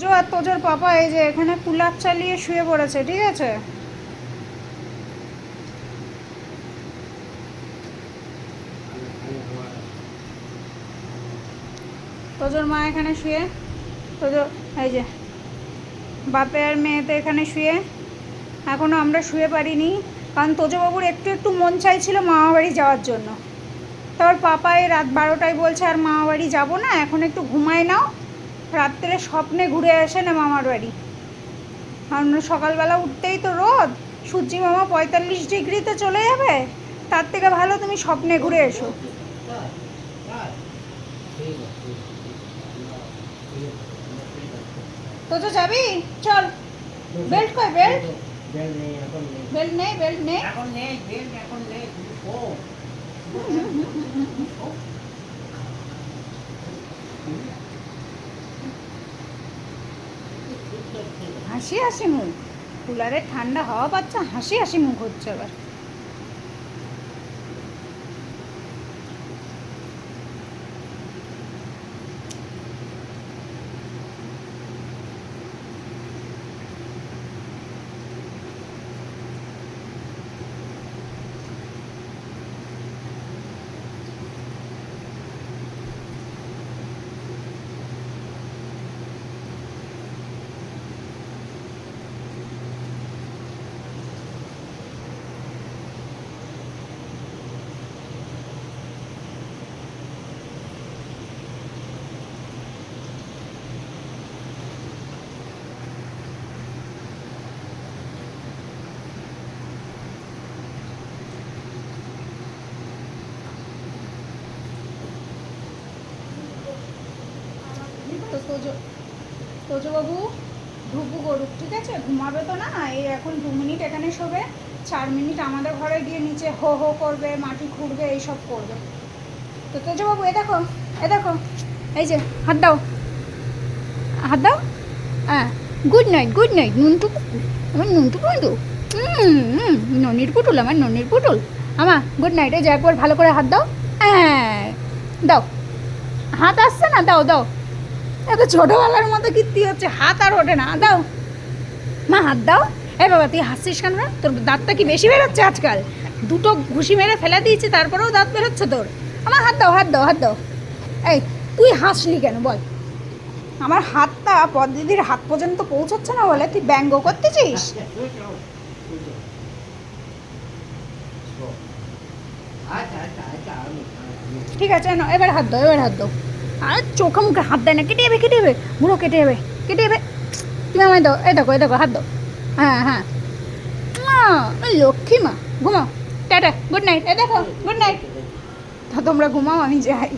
তোজো আর তোজোর পাপা এই যে এখানে কুলার চালিয়ে শুয়ে পড়েছে, ঠিক আছে? তোজোর মা এখানে শুয়ে, তোজো, এই যে বাপে আর মেয়েতে এখানে শুয়ে। এখনও আমরা শুয়ে পারিনি, কারণ তোজোবাবুর একটু একটু মন চাইছিল মামা বাড়ি যাওয়ার জন্য। তারপর পাপা এই রাত বারোটায় বলছে আর মামা বাড়ি যাব না, এখন একটু ঘুমায় নাও রাত্রে স্বপ্নে ঘুরে আসে না মামার বাড়ি। কারণ সকালবেলা উঠতেই তো রোদ। সূর্যি মামা পঁয়তাল্লিশ ডিগ্রিতে চলে যাবে? তার থেকে ভালো তুমি স্বপ্নে ঘুরে এসো। তো তো যাবি? চল। বেল্ট কই বেল্ট? বেল্ট নেই বেল্ট নেই। এখন নেই বেল এখন নেই ও হাসি হাসি মুখ। কুলারে ঠান্ডা হওয়া পাচ্ছে হাসি হাসি মুখ হচ্ছে এবার তো তোজো তোজোবাবু ঢুকু করুক ঠিক আছে? ঘুমাবে তো না? এই এখন দু মিনিট এখানে শোবে, চার মিনিট আমাদের ঘরে গিয়ে নিচে হো হো করবে, মাটি খুঁড়বে, এইসব করবে। তো তোজোবাবু এ দেখো এ দেখো, এই যে, হাত দাও। হাত দাও? হ্যাঁ গুড নাইট গুড নাইট নুনটু আমার নুনটু পুটু হুম ননির পুটুল আমার ননির পুটুল আমা, গুড নাইট, এই যে একবার ভালো করে হাত দাও। হ্যাঁ দাও। হাত আসছে না? দাও দাও। এত ছোটোবেলার মতো কীর্তি হচ্ছে। হাত আর ওঠে না। দাও। মা, হাত দাও। এ বাবা, তুই হাসছিস কেন রে? তোর দাঁতটা কি বেশি বেরোচ্ছে আজকাল? দুটো ঘুষি মেরে ফেলে দিয়েছি, তারপরেও দাঁত বেরোচ্ছে তোর। আমার হাত দাও হাত দাও হাত দাও। এই, তুই হাসলি কেন? বল। আমার হাতটা পদ্মিদির হাত পর্যন্ত পৌঁছচ্ছে না বলে তুই ব্যঙ্গ করতেছিস? ঠিক আছে না এবার হাত দাও, এবার হাত দাও। আর চোখে মুখে হাত দেয় না, কেটে যাবে কেটে যাবে। বুড়ো কেটে যাবে কেটে যাবে। তুমি আমায় দাও, এই দেখো এ দেখো, হাত দাও। হ্যাঁ হ্যাঁ। লক্ষ্মী মা, ঘুমাও। টাটা গুড নাইট এই দেখো গুড নাইট তোমরা ঘুমাও, আমি যাই।